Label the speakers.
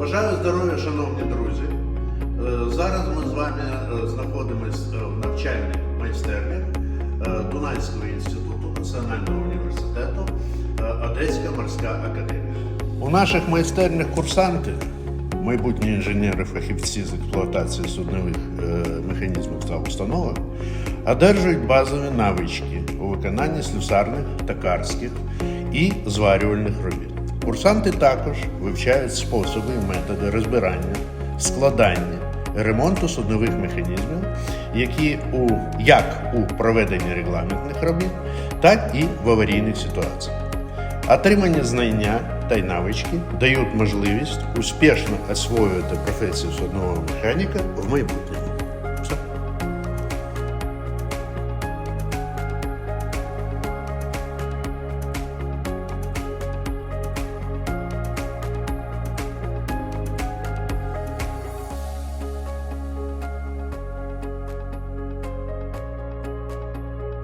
Speaker 1: Бажаю здоров'я, шановні друзі. Е, Зараз ми з вами е, знаходимося в навчальних майстернях е, Дунайського інституту Національного університету е, Одеська морська академія. У наших майстернях курсанти, майбутні інженери-фахівці з експлуатації суднових е, механізмів та установок, одержують базові навички у виконанні слюсарних, токарських і зварювальних робіт. Курсанти також вивчають способи і методи розбирання, складання, ремонту суднових механізмів, які у, як у проведенні регламентних робіт, так і в аварійних ситуаціях. Отримані знання та й навички дають можливість успішно освоювати професію суднового механіка в майбутньому.